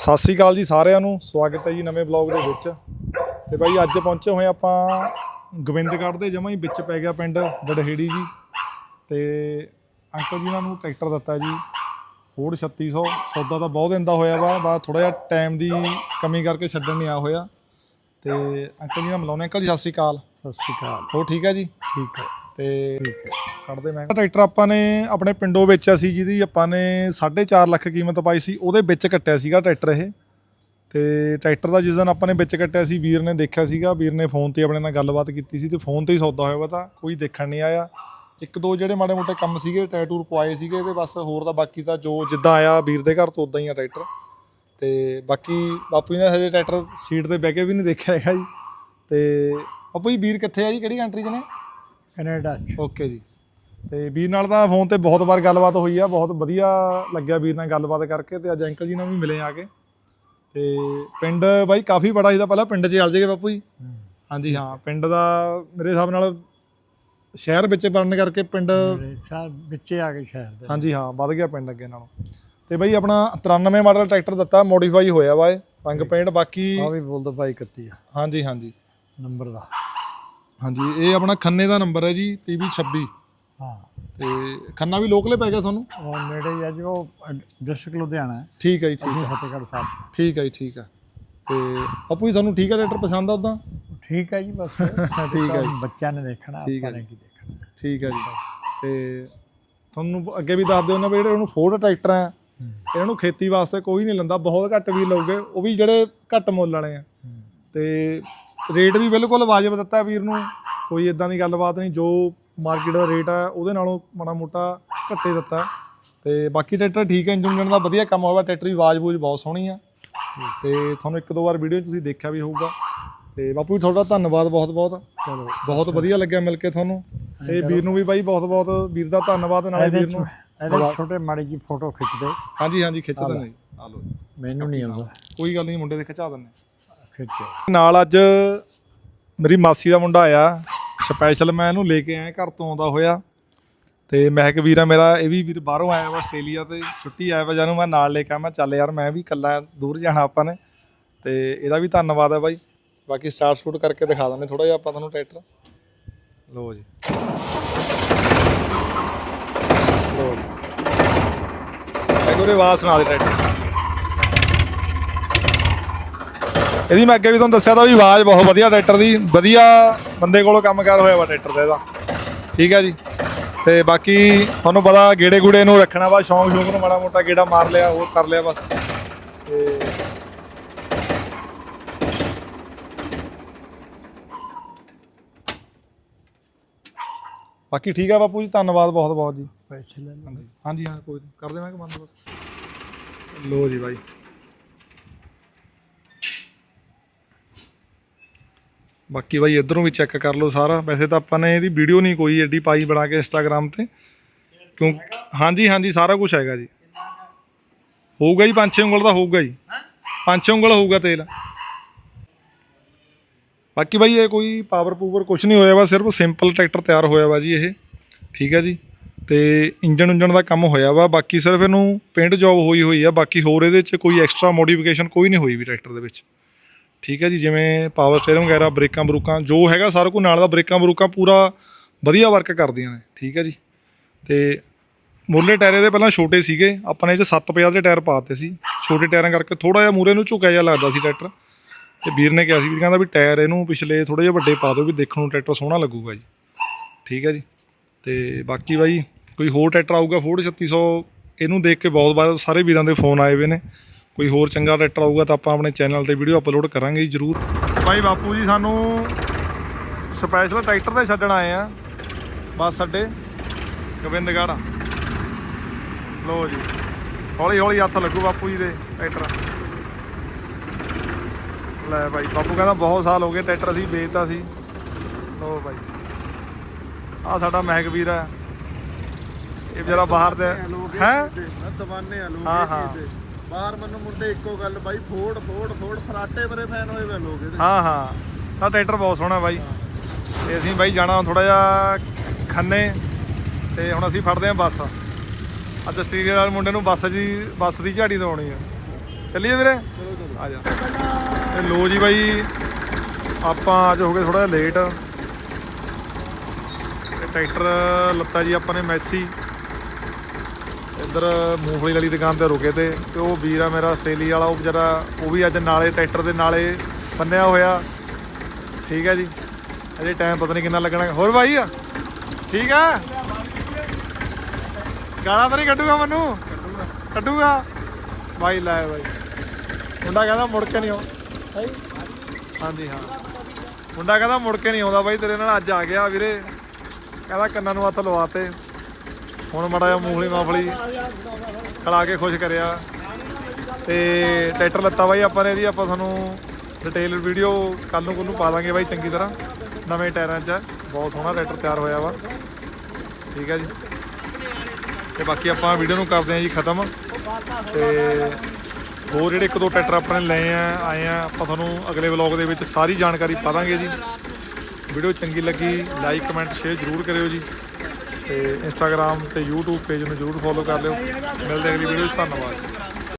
ਸਤਿ ਸ੍ਰੀ ਅਕਾਲ ਜੀ ਸਾਰਿਆਂ ਨੂੰ। ਸਵਾਗਤ ਹੈ ਜੀ ਨਵੇਂ ਬਲੌਗ ਦੇ ਵਿੱਚ। ਤੇ ਬਾਈ ਅੱਜ ਪਹੁੰਚੇ ਹੋਏ ਆਪਾਂ ਗੋਬਿੰਦਗੜ੍ਹ ਦੇ ਜਮਾਂ ਹੀ ਵਿੱਚ ਪੈ ਗਿਆ ਪਿੰਡ ਡੜਹੇੜੀ ਜੀ। ਤੇ ਅੰਕਲ ਜੀ ਨਾਲ ਨੂੰ ਟਰੈਕਟਰ ਦਿੱਤਾ ਜੀ। ਫੋਰਡ 3600 ਸੌਦਾ ਤਾਂ ਬਹੁਤ ਦਿੰਦਾ ਹੋਇਆ ਵਾ ਬਸ ਥੋੜਾ ਜਿਹਾ ਟਾਈਮ ਦੀ ਕਮੀ ਕਰਕੇ ਛੱਡਣ ਨਹੀਂ ਆ ਹੋਇਆ। ਤੇ ਅੰਕਲ ਜੀ ਨਾਲ ਮਿਲਾਉਂਦੇ ਅੰਕਲ ਜੀ ਸਤਿ ਸ੍ਰੀ ਅਕਾਲ। ਸਤਿ ਸ਼੍ਰੀ ਅਕਾਲ। ਹੋ ਠੀਕ ਹੈ ਜੀ? ਠੀਕ ਹੈ। ਤੇ ਕੱਢਦੇ ਮੈਂ। ਟਰੈਕਟਰ ਆਪਾਂ ਨੇ ਆਪਣੇ ਪਿੰਡੋਂ ਵੇਚਿਆ ਸੀ ਜਿਹਦੀ ਆਪਾਂ ਨੇ 4.5 ਲੱਖ ਕੀਮਤ ਪਾਈ ਸੀ ਉਹਦੇ ਵਿੱਚ ਕੱਟਿਆ ਸੀਗਾ ਟਰੈਕਟਰ ਇਹ। ਤੇ ਟਰੈਕਟਰ ਦਾ ਜਿਸ ਦਿਨ ਆਪਾਂ ਨੇ ਵਿੱਚ ਕੱਟਿਆ ਸੀ ਵੀਰ ਨੇ ਦੇਖਿਆ ਸੀਗਾ ਵੀਰ ਨੇ ਫੋਨ ਤੇ ਆਪਣੇ ਨਾਲ ਗੱਲਬਾਤ ਕੀਤੀ ਸੀ ਤੇ ਫੋਨ ਤੇ ਹੀ ਸੌਦਾ ਹੋਇਆ ਵਾ ਤਾਂ ਕੋਈ ਦੇਖਣ ਨਹੀਂ ਆਇਆ। ਇੱਕ ਦੋ ਜਿਹੜੇ ਮਾੜੇ ਮੋਟੇ ਕੰਮ ਸੀਗੇ ਟੈਟੂਰ ਪਵਾਏ ਸੀਗੇ ਤੇ ਬਸ ਹੋਰ ਤਾਂ ਬਾਕੀ ਤਾਂ ਜੋ ਜਿੱਦਾਂ ਆਇਆ ਵੀਰ ਦੇ ਘਰ ਤੋਂ ਉਦਾਂ ਹੀ ਆ ਟਰੈਕਟਰ। ਤੇ ਬਾਕੀ ਬਾਪੂ ਜੀ ਨੇ ਹਜੇ ਟਰੈਕਟਰ ਸੀਟ ਤੇ ਬਹਿ ਕੇ ਵੀ ਨਹੀਂ ਦੇਖਿਆ ਹੈਗਾ ਜੀ। ਤੇ ਬਾਪੂ ਜੀ ਵੀਰ ਕਿੱਥੇ ਆ ਜੀ? ਕਿਹੜੀ ਕੰਟਰੀ 'ਚ ਨੇ? ਕੈਨੇਡਾ ਓਕੇ ਜੀ। ਤੇ ਵੀਰ ਨਾਲ ਤਾਂ ਫੋਨ ਤੇ ਬਹੁਤ ਵਾਰ ਗੱਲਬਾਤ ਹੋਈ ਆ ਬਹੁਤ ਵਧੀਆ ਲੱਗਿਆ ਵੀਰ ਨਾਲ ਗੱਲਬਾਤ ਕਰਕੇ ਤੇ ਅੱਜ ਅੰਕਲ ਜੀ ਨਾਲ ਵੀ ਮਿਲੇ ਆ ਕੇ। ਤੇ ਪਿੰਡ ਬਾਈ ਕਾਫੀ ਬੜਾ ਸੀ ਤਾਂ ਪਹਿਲਾਂ ਪਿੰਡ 'ਚ ਚੱਲ ਜੇਗੇ ਬਾਪੂ ਜੀ। ਹਾਂਜੀ ਹਾਂ ਪਿੰਡ ਦਾ ਮੇਰੇ ਹਿਸਾਬ ਨਾਲ ਸ਼ਹਿਰ ਵਿੱਚ ਬਣਨ ਕਰਕੇ ਪਿੰਡ ਵਿੱਚੇ ਆ ਗਏ ਸ਼ਹਿਰ ਦੇ। ਹਾਂਜੀ ਹਾਂ ਵੱਧ ਗਿਆ ਪਿੰਡ ਅੱਗੇ ਨਾਲੋਂ। ਤੇ ਬਾਈ ਆਪਣਾ 93 ਮਾਡਲ ਟਰੈਕਟਰ ਦਿੱਤਾ ਮੋਡੀਫਾਈ ਹੋਇਆ ਵਾ ਇਹ ਰੰਗ ਪੇਂਟ ਬਾਕੀ ਆ ਵੀ ਬੋਲਦਾ ਬਾਈ 31 ਆ। ਹਾਂਜੀ ਹਾਂਜੀ। ਨੰਬਰ ਦਾ। ਹਾਂਜੀ ਇਹ ਆਪਣਾ ਖੰਨੇ ਦਾ ਨੰਬਰ ਹੈ ਜੀ PB 26 ਹਾਂ। ਤੇ ਖੰਨਾ ਵੀ ਲੋਕਲੇ ਪੈ ਗਿਆ ਤੁਹਾਨੂੰ? ਉਹ ਨੇੜੇ ਹੀ ਅੱਜ ਉਹ ਡਿਸਟ੍ਰਿਕਟ ਲੁਧਿਆਣਾ ਹੈ। ਠੀਕ ਹੈ ਜੀ ਠੀਕ ਅਸੀਂ ਫਤਿਹਗੜ੍ਹ ਸਾਹਿਬ। ਠੀਕ ਹੈ ਜੀ ਠੀਕ ਹੈ ਤੇ ਆਪੂ ਜੀ ਤੁਹਾਨੂੰ ਠੀਕ ਹੈ ਟਰੈਕਟਰ ਪਸੰਦ ਆ ਉਦਾਂ? ਠੀਕ ਹੈ ਜੀ ਬਸ। ਠੀਕ ਹੈ ਜੀ। ਬੱਚਿਆਂ ਨੇ ਦੇਖਣਾ ਠੀਕ ਹੈ ਆਪਾਂ ਨੇ ਕੀ ਦੇਖਣਾ। ਠੀਕ ਹੈ ਜੀ। ਤੇ ਤੁਹਾਨੂੰ ਅੱਗੇ ਵੀ ਦੱਸ ਦਿਓ ਨਾ ਵੀ ਜਿਹੜੇ ਉਹਨੂੰ ਫੋਰਡ ਟਰੈਕਟਰ ਆ ਇਹਨਾਂ ਨੂੰ ਖੇਤੀ ਵਾਸਤੇ ਕੋਈ ਨਹੀਂ ਲੈਂਦਾ ਬਹੁਤ ਘੱਟ ਵੀ ਲਊਗੇ ਉਹ ਵੀ ਜਿਹੜੇ ਘੱਟ ਮੁੱਲ ਵਾਲੇ ਆ। ਤੇ ਰੇਟ ਵੀ ਬਿਲਕੁਲ ਵਾਜਬ ਦਿੱਤਾ ਵੀਰ ਨੂੰ ਕੋਈ ਇਦਾਂ ਦੀ ਗੱਲਬਾਤ ਨਹੀਂ ਜੋ ਮਾਰਕੀਟ ਦਾ ਰੇਟ ਆ ਉਹਦੇ ਨਾਲੋਂ ਮਾੜਾ ਮੋਟਾ ਘੱਟੇ ਦਿੱਤਾ। ਤੇ ਬਾਕੀ ਟਰੈਕਟਰ ਠੀਕ ਹੈ ਇੰਜਨ ਦਾ ਵਧੀਆ ਕੰਮ ਹੋਇਆ ਟਰੈਕਟਰ ਦੀ ਆਵਾਜ਼ ਬੂਝ ਬਹੁਤ ਸੋਹਣੀ ਆ। ਤੇ ਤੁਹਾਨੂੰ ਇੱਕ ਦੋ ਵਾਰ ਵੀਡੀਓ ਤੁਸੀਂ ਦੇਖਿਆ ਵੀ ਹੋਊਗਾ। ਤੇ ਬਾਪੂ ਜੀ ਤੁਹਾਡਾ ਧੰਨਵਾਦ ਬਹੁਤ ਬਹੁਤ। ਚਲੋ। ਬਹੁਤ ਵਧੀਆ ਲੱਗਿਆ ਮਿਲ ਕੇ ਤੁਹਾਨੂੰ। ਤੇ ਵੀਰ ਨੂੰ ਵੀ ਬਾਈ ਬਹੁਤ ਬਹੁਤ ਵੀਰ ਦਾ ਧੰਨਵਾਦ ਨਾਲੇ ਵੀਰ ਨੂੰ ਇਹਦੇ ਛੋਟੇ ਮਾੜੀ ਜੀ ਫੋਟੋ ਖਿੱਚ ਦੇ। ਹਾਂਜੀ ਹਾਂਜੀ ਖਿੱਚ ਦਿੰਦੇ ਜੀ। ਆ ਜੀ। ਮੈਨੂੰ ਨਹੀਂ ਆਉਂਦਾ। ਕੋਈ ਗੱਲ ਨਹੀਂ ਮੁੰਡੇ ਦੇ ਖਿਚਾ ਦਿੰਦੇ ਖਿੱਚ। ਨਾਲ ਅੱਜ ਮੇਰੀ ਮਾਸੀ ਦਾ ਮੁੰਡਾ ਆਇਆ। ਸਪੈਸ਼ਲ ਮੈਂ ਇਹਨੂੰ ਲੈ ਕੇ ਆਇਆ, ਘਰ ਤੋਂ ਆਉਂਦਾ ਹੋਇਆ। ਤੇ ਮਹਿਕ ਵੀਰਾ ਮੇਰਾ, ਇਹ ਵੀ ਵੀਰ ਬਾਹਰੋਂ ਆਇਆ ਵਾ ਆਸਟ੍ਰੇਲੀਆ ਤੇ ਛੁੱਟੀ ਆਇਆ ਵਾ, ਜਾਨੂੰ ਮੈਂ ਨਾਲ ਲੈ ਕੇ ਆਇਆ ਮੈਂ ਚੱਲ ਯਾਰ, ਮੈਂ ਵੀ ਇਕੱਲਾ ਦੂਰ ਜਾਣਾ ਆਪਾਂ ਨੇ। ਤੇ ਇਹਦਾ ਵੀ ਧੰਨਵਾਦ ਹੈ ਬਾਈ। ਬਾਕੀ ਸਟਾਰਟ ਸਪੂਟ ਕਰਕੇ ਦਿਖਾ ਦਿੰਦੇ ਥੋੜਾ ਜਿਹਾ ਆਪਾਂ ਤੁਹਾਨੂੰ ਟਰੈਕਟਰ। ਲੋ ਜੀ। ਲਓ ਜੀ। ਐਗੋਰੇ ਆਵਾਜ਼ ਸੁਣਾ ਦੇ ਟਰੈਕਟਰ। ਇਹਦੀ ਮੈਂ ਅੱਗੇ ਵੀ ਤੁਹਾਨੂੰ ਦੱਸਿਆ ਤਾਂ ਵੀ ਆਵਾਜ਼ ਬਹੁਤ ਵਧੀਆ ਟਰੈਕਟਰ ਦੀ ਵਧੀਆ ਬੰਦੇ ਕੋਲੋਂ ਕੰਮ ਕਰ ਹੋਇਆ ਵਾ ਟਰੈਕਟਰ ਦਾ ਇਹਦਾ। ਠੀਕ ਹੈ ਜੀ। ਤੇ ਬਾਕੀ ਤੁਹਾਨੂੰ ਪਤਾ ਗੇੜੇ ਗੂੜੇ ਨੂੰ ਰੱਖਣਾ ਵਾ ਸ਼ੌਂਕ ਸ਼ੌਂਕ ਨੂੰ ਮਾੜਾ ਮੋਟਾ ਗੇੜਾ ਮਾਰ ਲਿਆ ਹੋਰ ਕਰ ਲਿਆ ਬਸ। ਤੇ ਬਾਕੀ ਠੀਕ ਆ ਬਾਪੂ ਜੀ ਧੰਨਵਾਦ ਬਹੁਤ ਬਹੁਤ ਜੀ ਹਾਂਜੀ ਹਾਂਜੀ ਹਾਂ ਕੋਈ ਕਰ ਦੇਵਾਂਗੇ ਬੰਦ ਬਸ। ਲੋ ਜੀ ਬਾਈ। ਬਾਕੀ ਬਾਈ ਇਧਰੋਂ ਵੀ ਚੈੱਕ ਕਰ ਲਓ ਸਾਰਾ। ਵੈਸੇ ਤਾਂ ਆਪਾਂ ਨੇ ਇਹਦੀ ਵੀਡੀਓ ਨਹੀਂ ਕੋਈ ਐਡੀ ਪਾਈ ਬਣਾ ਕੇ ਇੰਸਟਾਗ੍ਰam ਤੇ। ਕਿਉਂ ਹਾਂਜੀ ਹਾਂਜੀ, ਸਾਰਾ ਕੁਝ ਹੈਗਾ ਜੀ। ਹੋਊਗਾ ਜੀ, ਪੰਜ ਛੇ ਉਂਗਲ ਦਾ ਹੋਊਗਾ ਜੀ। ਪੰਜ ਛੇ ਉਂਗਲ ਹੋਊਗਾ ਤੇਲ। ਬਾਕੀ ਬਾਈ ਇਹ ਕੋਈ ਪਾਵਰ ਪੂਵਰ ਕੁਝ ਨਹੀਂ ਹੋਇਆ ਵਾ, ਸਿਰਫ ਸਿੰਪਲ ਟਰੈਕਟਰ ਤਿਆਰ ਹੋਇਆ ਵਾ ਜੀ ਇਹ। ਠੀਕ ਹੈ ਜੀ। ਤੇ ਇੰਜਨ ਉਂਜਨ ਦਾ ਕੰਮ ਹੋਇਆ ਵਾ, ਬਾਕੀ ਸਿਰਫ ਇਹਨੂੰ ਪੇਂਟ ਜੌਬ ਹੋਈ ਹੋਈ ਆ। ਬਾਕੀ ਹੋਰ ਇਹਦੇ 'ਚ ਕੋਈ ਐਕਸਟਰਾ ਮੋਡੀਫਿਕੇਸ਼ਨ ਕੋਈ ਨਹੀਂ ਹੋਈ ਵੀ ਟਰੈਕਟਰ ਦੇ ਵਿੱਚ। ਠੀਕ ਹੈ ਜੀ, ਜਿਵੇਂ ਪਾਵਰ ਸਟੀਅਰਿੰਗ ਵਗੈਰਾ, ਬ੍ਰੇਕਾਂ ਬਰੂਕਾਂ, ਜੋ ਹੈਗਾ ਸਾਰਾ ਕੁਝ ਨਾਲ ਦਾ ਬ੍ਰੇਕਾਂ ਬਰੂਕਾਂ ਪੂਰਾ ਵਧੀਆ ਵਰਕ ਕਰਦੀਆਂ ਨੇ, ਠੀਕ ਹੈ ਜੀ। ਤੇ ਮੁਰਲੇ ਟਾਇਰ ਇਹਦੇ ਪਹਿਲਾਂ ਛੋਟੇ ਸੀਗੇ, ਆਪਾਂ ਨੇ ਇਹ 'ਚ 750 ਦੇ ਟਾਇਰ ਪਾਤੇ ਸੀ। ਛੋਟੇ ਟਾਇਰਾਂ ਕਰਕੇ ਥੋੜਾ ਜਿਹਾ ਮੂਰੇ ਨੂੰ ਝੁਕਿਆ ਜਿਹਾ ਲੱਗਦਾ ਸੀ ਟਰੈਕਟਰ। ਤੇ ਵੀਰ ਨੇ ਕਿਹਾ ਸੀ ਵੀ ਕਹਿੰਦਾ ਵੀ ਟਾਇਰ ਇਹਨੂੰ ਪਿਛਲੇ ਥੋੜੇ ਜਿਹਾ ਵੱਡੇ ਪਾ ਦਿਓ ਵੀ ਦੇਖਣ ਨੂੰ ਟਰੈਕਟਰ ਸੋਹਣਾ ਲੱਗੂਗਾ ਜੀ। ਠੀਕ ਹੈ ਜੀ। ਤੇ ਬਾਕੀ ਬਾਈ, ਕੋਈ ਹੋਰ ਟਰੈਕਟਰ ਆਊਗਾ, ਫੋਰਡ 3600 ਇਹਨੂੰ ਦੇਖ ਕੇ ਬਹੁਤ ਵਾਰ ਸਾਰੇ ਵੀਰਾਂ ਦੇ ਫੋਨ ਆਏ ਹੋਏ ਨੇ। ਕੋਈ ਹੋਰ ਚੰਗਾ ਟਰੈਕਟਰ ਆਊਗਾ ਤਾਂ ਆਪਾਂ ਆਪਣੇ ਚੈਨਲ ਤੇ ਵੀਡੀਓ ਅਪਲੋਡ ਕਰਾਂਗੇ ਜਰੂਰ। ਬਾਈ ਬਾਪੂ ਜੀ ਸਾਨੂੰ ਸਪੈਸ਼ਲ ਟਰੈਕਟਰ ਤੇ ਛੱਡਣ ਆਏ ਆ। ਬੱਸ ਅੱਡੇ ਗੋਬਿੰਦਗੜ੍ਹ। ਲੋ ਜੀ ਹੌਲੀ ਹੌਲੀ ਹੱਥ ਲੱਗੂ ਬਾਪੂ ਜੀ ਦੇ ਟਰੈਕਟਰ ਲੈ ਬਾਈ ਬਾਪੂ ਕਹਿੰਦਾ ਬਹੁਤ ਸਾਲ ਹੋ ਗਏ ਟਰੈਕਟਰ ਅਸੀਂ ਵੇਚਤਾ ਸੀ। ਲੋ ਬਾਈ ਆ ਸਾਡਾ ਮਹਿਕ ਵੀਰ ਹੈ ਇਹ ਵਿਚਾਰਾ ਬਾਹਰ ਦੇ ਹੈ। ਦਵਾਨੇ ਆ ਲੋਕ ਹਾਂ, ਹਾਂ। ਬਾਹਰ ਮੈਨੂੰ ਮੁੰਡੇ ਇੱਕੋ ਗੱਲ ਬਾਈ, ਫੋੜ ਫੋੜ ਫੋੜ, ਫਰਾਟੇ ਬਰੇ ਫੈਨ ਹੋਏ ਵੇ ਲੋਕ ਇਹਦੇ। ਹਾਂ ਹਾਂ। ਆ ਟਰੈਕਟਰ ਬਹੁਤ ਸੋਹਣਾ ਬਾਈ। ਤੇ ਅਸੀਂ ਬਾਈ ਜਾਣਾ ਥੋੜਾ ਜਿਹਾ ਖੰਨੇ। ਤੇ ਹੁਣ ਅਸੀਂ ਫੜਦੇ ਆਂ ਬੱਸ। ਅੱਜ ਆਸਟ੍ਰੇਲੀਆ ਵਾਲੇ ਮੁੰਡੇ ਨੂੰ ਬੱਸ ਜੀ, ਬੱਸ ਦੀ ਝਾੜੀ ਦਵਾਉਣੀ ਆ। ਚੱਲੀਏ ਵੀਰੇ? ਆ ਜਾ। ਤੇ ਲੋ ਜੀ ਬਾਈ, ਆਪਾਂ ਅੱਜ ਹੋ ਗਏ ਥੋੜਾ ਜਿਹਾ ਲੇਟ ਤੇ ਟਰੈਕਟਰ ਲੱਤਾ ਜੀ ਆਪਾਂ ਨੇ ਮੈਸੀ। ਇੱਧਰ ਮੂੰਗਫਲੀ ਵਾਲੀ ਦੁਕਾਨ ਤੇ ਰੁਕੇ ਤੇ ਤੇ ਉਹ ਵੀਰ ਆ ਮੇਰਾ ਆਸਟ੍ਰੇਲੀਆ ਵਾਲਾ, ਉਹ ਵਿਚਾਰਾ, ਉਹ ਵੀ ਅੱਜ ਨਾਲੇ ਟਰੈਕਟਰ ਦੇ ਨਾਲੇ ਬੰਨਿਆ ਹੋਇਆ। ਠੀਕ ਹੈ ਜੀ। ਅਜੇ ਟਾਈਮ ਪਤਾ ਨਹੀਂ ਕਿੰਨਾ ਲੱਗਣਾ। ਹੋਰ ਭਾਈ, ਠੀਕ ਆ? ਗਾਣਾ ਤਾਂ ਨਹੀਂ ਕੱਢੂਗਾ ਮੈਨੂੰ? ਕੱਢੂਗਾ। ਭਾਈ, ਲੈ ਭਾਈ। ਮੁੰਡਾ ਕਹਿੰਦਾ ਮੁੜ ਕੇ ਨਹੀਂ ਆਉ ਹਾਂਜੀ, ਹਾਂ। ਮੁੰਡਾ ਕਹਿੰਦਾ ਮੁੜ ਕੇ ਨਹੀਂ ਆਉਂਦਾ ਬਾਈ ਤੇਰੇ ਨਾਲ ਅੱਜ ਆ ਗਿਆ ਵੀਰੇ। ਕਹਿੰਦਾ ਕੰਨਾਂ ਨੂੰ ਹੱਥ ਲਵਾਤੇ ਹੁਣ ਮੜਾ ਜਿਹਾ ਮੂੰਗਲੀ ਮਾਫਲੀ ਖਲਾ ਕੇ ਖੁਸ਼ ਕਰਿਆ। ਤੇ ਟਰੈਕਟਰ ਲੱਤਾ ਬਾਈ ਆਪਾਂ ਨੇ ਇਹਦੀ, ਆਪਾਂ ਤੁਹਾਨੂੰ ਡਿਟੇਲ ਵੀਡੀਓ ਕੱਲ ਨੂੰ ਕੋਲ ਪਾ ਦਾਂਗੇ ਬਾਈ ਚੰਗੀ ਤਰ੍ਹਾਂ। ਨਵੇਂ ਟਾਇਰਾਂ 'ਚ ਬਹੁਤ ਸੋਹਣਾ ਟਰੈਕਟਰ ਤਿਆਰ ਹੋਇਆ ਵਾ। ਠੀਕ ਹੈ ਜੀ। ਤੇ ਬਾਕੀ ਆਪਾਂ ਵੀਡੀਓ ਨੂੰ ਕਰਦੇ ਹਾਂ ਜੀ ਖਤਮ। ਤੇ ਹੋਰ ਜਿਹੜੇ ਇੱਕ ਦੋ ਟਰੈਕਟਰ ਆਪਣੇ ਲਏ ਆ, ਆਏ ਆ, ਆਪਾਂ ਤੁਹਾਨੂੰ ਅਗਲੇ ਵਲੌਗ ਦੇ ਵਿੱਚ ਸਾਰੀ ਜਾਣਕਾਰੀ ਪਾ ਦਾਂਗੇ ਜੀ। ਵੀਡੀਓ ਚੰਗੀ ਲੱਗੀ ਲਾਈਕ ਕਮੈਂਟ ਸ਼ੇਅਰ ਜ਼ਰੂਰ ਕਰਿਓ ਜੀ। ਤੇ ਇੰਸਟਾਗ੍ਰam ਤੇ YouTube ਪੇਜ ਨੂੰ ਜ਼ਰੂਰ ਫੋਲੋ ਕਰ ਲਿਓ। ਮਿਲਦੇ ਹਾਂ ਅਗਲੀ ਵੀਡੀਓ 'ਚ ਧੰਨਵਾਦ